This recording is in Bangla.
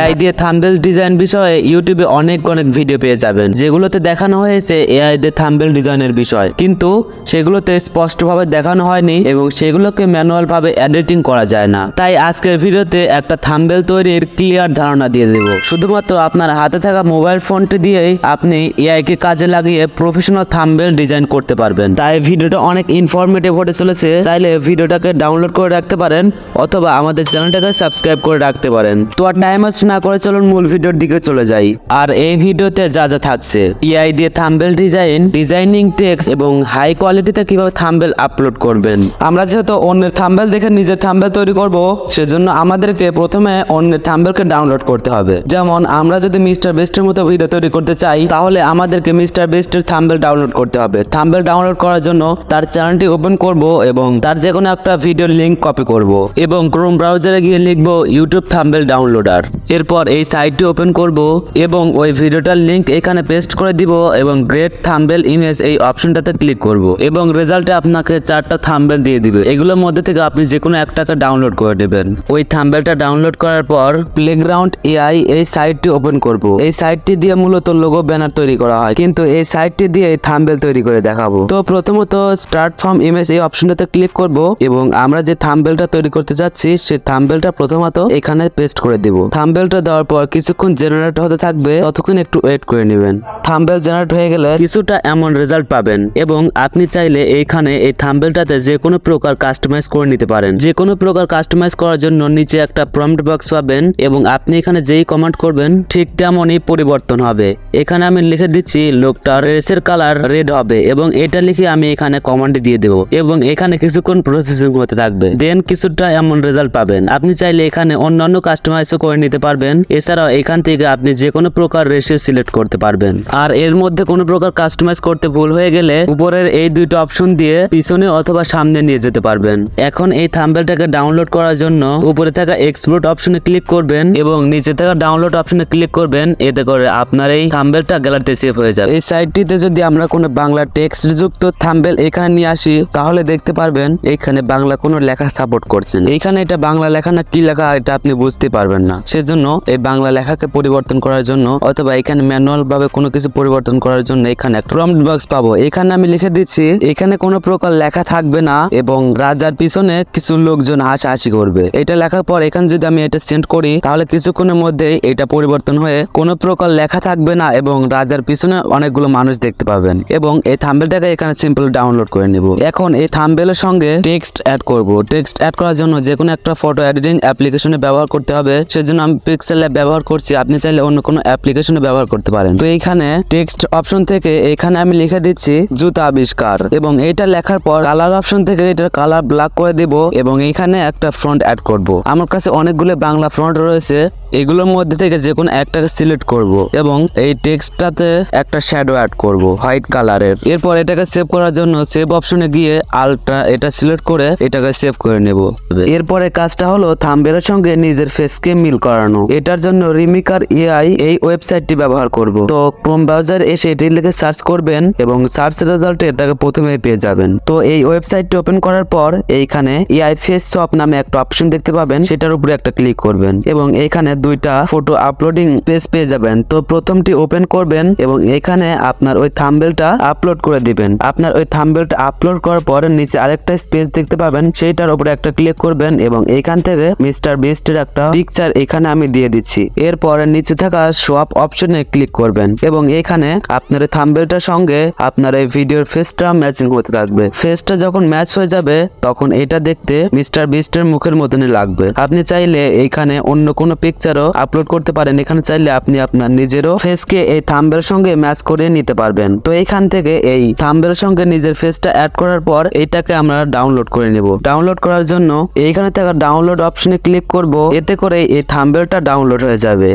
এআই দিয়ে থাম্বেল ডিজাইন বিষয়ে ইউটিউবে অনেক অনেক ভিডিও পেয়ে যাবেন, যেগুলোতে দেখানো হয়েছে এআই দিয়ে থাম্বেল ডিজাইনের বিষয়। কিন্তু সেগুলোতে স্পষ্টভাবে দেখানো হয়নি এবং সেগুলোকে ম্যানুয়াল ভাবে এডিটিং করা যায় না। তাই আজকের ভিডিওতে একটা থাম্বেল তৈরির ক্লিয়ার ধারণা দিয়ে দেব। শুধুমাত্র আপনার হাতে থাকা মোবাইল ফোনটি দিয়েই আপনি এআই কে কাজে লাগিয়ে প্রফেশনাল থাম্বেল ডিজাইন করতে পারবেন। তাই ভিডিওটা অনেক ইনফরমেটিভ হতে চলেছে। চাইলে ভিডিওটাকে ডাউনলোড করে রাখতে পারেন, অথবা আমাদের চ্যানেলটাকে সাবস্ক্রাইব করে রাখতে পারেন। তো আর টাইম ওয়েস্ট না করে চলুন মূল ভিডিওর দিকে চলে যাই। আর এই ভিডিওতে যা যা থাকছে এআই দিয়ে থাম্বেল ডিজাইন, ডিজাইনিং টেক্সট এবং হাই কোয়ালিটিতে কীভাবে থাম্বেল আপলোড করবেন। আমরা যেহেতু অন্যের থাম্বেল দেখে নিজের থাম্বেল তৈরি করব, সেজন্য আমাদেরকে প্রথমে অন্যের থাম্বেলকে ডাউনলোড করতে হবে। যেমন, আমরা যদি মিস্টার বেস্টের মতো ভিডিও তৈরি করতে চাই, তাহলে আমাদেরকে মিস্টার বেস্টের থাম্বেল ডাউনলোড করতে হবে। থাম্বেল ডাউনলোড করার জন্য তার চ্যানেলটি ওপেন করব এবং তার যে কোনো একটা ভিডিও লিংক কপি করব এবং ক্রোম ব্রাউজারে গিয়ে লিখব ইউটিউব থাম্বেল ডাউনলোডার। এরপর এই সাইটটি ওপেন করব এবং ওই ভিডিওটার লিংক এখানে পেস্ট করে দিব এবং গ্রেট থাম্বেল ইমেজ এই অপশনটাতে ক্লিক করব এবং রেজাল্টে আপনাকে চারটা থাম্বেল দিয়ে দিবে। এগুলোর মধ্যে থেকে আপনি যে কোনো একটাকে ডাউনলোড করে নেবেন। ওই থাম্বেলটা ডাউনলোড করার পর প্লেগ্রাউন্ড এআই এই সাইটটি ওপেন করব। এই সাইটটি দিয়ে মূলত লোগো ব্যানার তৈরি করা হয়। কিন্তু এই সাইটটি দিয়ে এই থাম্বেল তৈরি করে দেখাবো। তো প্রথমত স্টার্ট ফ্রম ইমেজ এই অপশনটাতে ক্লিক করব এবং আমরা যে থাম্বেলটা তৈরি করতে যাচ্ছি, সেই থাম্বেলটা প্রথমত এখানে পেস্ট করে দিব। থাম্বেলটা দেওয়ার পর কিছুক্ষণ জেনারেট হতে থাকবে, ততক্ষণ একটু ওয়েট করে নেবেন। থাম্বেল জেনারেট হয়ে গেলে কিছুটা এমন রেজাল্ট পাবেন এবং আপনি চাইলে এইখানে এই থাম্বেলটাতে যে কোনো প্রকার কাস্টমাইজ করে নিতে পারেন। যে কোনো প্রকার কাস্টমাইজ করার জন্য নিচে একটা প্রম্পট বক্স পাবেন এবং আপনি এখানে যেই কমান্ড করবেন, ঠিক তেমনই পরিবর্তন হবে। এখানে আমি লিখে দিচ্ছি লোকটার রেসের কালার রেড হবে এবং এটা লিখে আমি এখানে কমান্ড দিয়ে দেব এবং এখানে কিছুক্ষণ প্রসেসিং হতে থাকবে। দেন কিছুটা এমন রেজাল্ট পাবেন। আপনি চাইলে এখানে অন্যান্য কাস্টমাইজও করে নিতে পারবেন। এছাড়াও এখান থেকে আপনি যে কোনো প্রকার রেশিও সিলেক্ট করতে পারবেন। আর এর মধ্যে কোনো প্রকার কাস্টমাইজ করতে ভুল হয়ে গেলে উপরের এই দুইটা অপশন দিয়ে পিছনে অথবা সামনে নিয়ে যেতে পারবেন। এখন এই থাম্বেলটাকে ডাউনলোড করার জন্য উপরে থাকা এক্সপোর্ট অপশনে ক্লিক করবেন এবং নিচে থাকা ডাউনলোড অপশনে ক্লিক করবেন। এতে করে আপনার এই থাম্বেলটা গ্যালারিতে সেভ হয়ে যাবে। এই সাইটটিতে যদি আমরা কোনো বাংলা টেক্সট যুক্ত থাম্বেল এখানে নিয়ে আসি, তাহলে দেখতে পারবেন এখানে বাংলা কোনো লেখা সাপোর্ট করছে না। এইখানে এটা বাংলা লেখা না কি লেখা, এটা আপনি বুঝতে পারবেন না। সেজন্য এই বাংলা লেখাকে পরিবর্তন করার জন্য অথবা এখানে ম্যানুয়াল ভাবে কোনো কিছু পরিবর্তন করার জন্য এখানে একটা প্রম্পট বক্স পাবো। এখানে আমি লিখে দিচ্ছি, এখানে কোনো প্রকার লেখা থাকবে না এবং রাজার পিছনে কিছু লোকজন হাসাহাসি করবে। এটা লেখার পর এখানে যদি আমি এটা সেন্ড করি, তাহলে কিছুক্ষণের মধ্যে এটা পরিবর্তন হয়ে কোনো প্রকার লেখা থাকবে না এবং রাজার পিছনে অনেকগুলো মানুষ দেখতে পাবেন। এবং এই থাম্বেলটাকে এখানে সিম্পল ডাউনলোড করে নেব। এখন এই থাম্বেলের সঙ্গে টেক্সট অ্যাড করব। টেক্সট অ্যাড করার জন্য যে কোনো একটা ফটো এডিটিং অ্যাপ্লিকেশনে ব্যবহার করতে হবে। সেজন্য আমি পিক্সেল অ্যাপ ব্যবহার করছি, আপনি চাইলে অন্য কোনো অ্যাপ্লিকেশনও ব্যবহার করতে পারেন। তো এইখানে টেক্সট অপশন থেকে এখানে আমি লিখে দিচ্ছি, জুতা আবিষ্কার এবং এটা লেখার পর কালার অপশন থেকে এটার কালার ব্ল্যাক করে দিব এবং এইখানে একটা ফ্রন্ট অ্যাড করব। আমার কাছে অনেকগুলো বাংলা ফ্রন্ট রয়েছে। এগুলোর মধ্যে থেকে যে কোনো একটাকে সিলেক্ট করব এবং এই টেক্সটটাতে একটা শ্যাডো অ্যাড করব হোয়াইট কালারের এরপর এটাকে সেভ করার জন্য সেভ অপশনে গিয়ে আলট্রা এটা সিলেক্ট করে এটাকে সেভ করে নেব। এরপরে কাজটা হলো থাম্বেলের সঙ্গে নিজের ফেসকে মিল করানো। এটার জন্য রিমিকার এআই এই ওয়েবসাইটটি ব্যবহার করব। তো ক্রোম ব্রাউজার এসে এটি লিখে সার্চ করবেন এবং সার্চ রেজাল্টে এটাকে প্রথমে পেয়ে যাবেন। তো এই ওয়েবসাইটটি ওপেন করার পর এইখানে এআই ফেস শপ নামে একটা অপশন দেখতে পাবেন। সেটার উপরে একটা ক্লিক করবেন এবং এখানে দুইটা ফটো আপলোডিং স্পেস পেয়ে যাবেন। তো প্রথমটি ওপেন করবেন এবং এখানে আপনার ওই থাম্বেলটা আপলোড করে দিবেন। আপনার ওই থাম্বেলটা আপলোড করার পর নিচে আরেকটা স্পেস দেখতে পাবেন, সেইটার উপরে একটা ক্লিক করবেন এবং এখান থেকে মিস্টার বিস্টের একটা পিকচার এখানে আমি দিয়ে দিচ্ছি। এরপরে নিচে থাকা শপ অপশনে ক্লিক করবেন এবং এখানে আপনার থাম্বেলটার সঙ্গে আপনার এই ভিডিওর ফেসটা ম্যাচিং হতে থাকবে। ফেসটা যখন ম্যাচ হয়ে যাবে, তখন এটা দেখতে মিস্টার বিস্টের মুখের মতনই লাগবে। আপনি চাইলে এখানে অন্য কোনো পিকচারও আপলোড করতে পারেন। এখানে চাইলে আপনি আপনার নিজেরও ফেসকে এই থাম্বেল সঙ্গে ম্যাচ করে নিতে পারবেন। তো এখান থেকে এই থাম্বেল সঙ্গে নিজের ফেসটা অ্যাড করার পর এটাকে আমরা ডাউনলোড করে নেব। ডাউনলোড করার জন্য এইখানে থাকা ডাউনলোড অপশনে ক্লিক করব। এতে করে এই থাম্বেলটা ডাউনলোড হয়ে যাবে।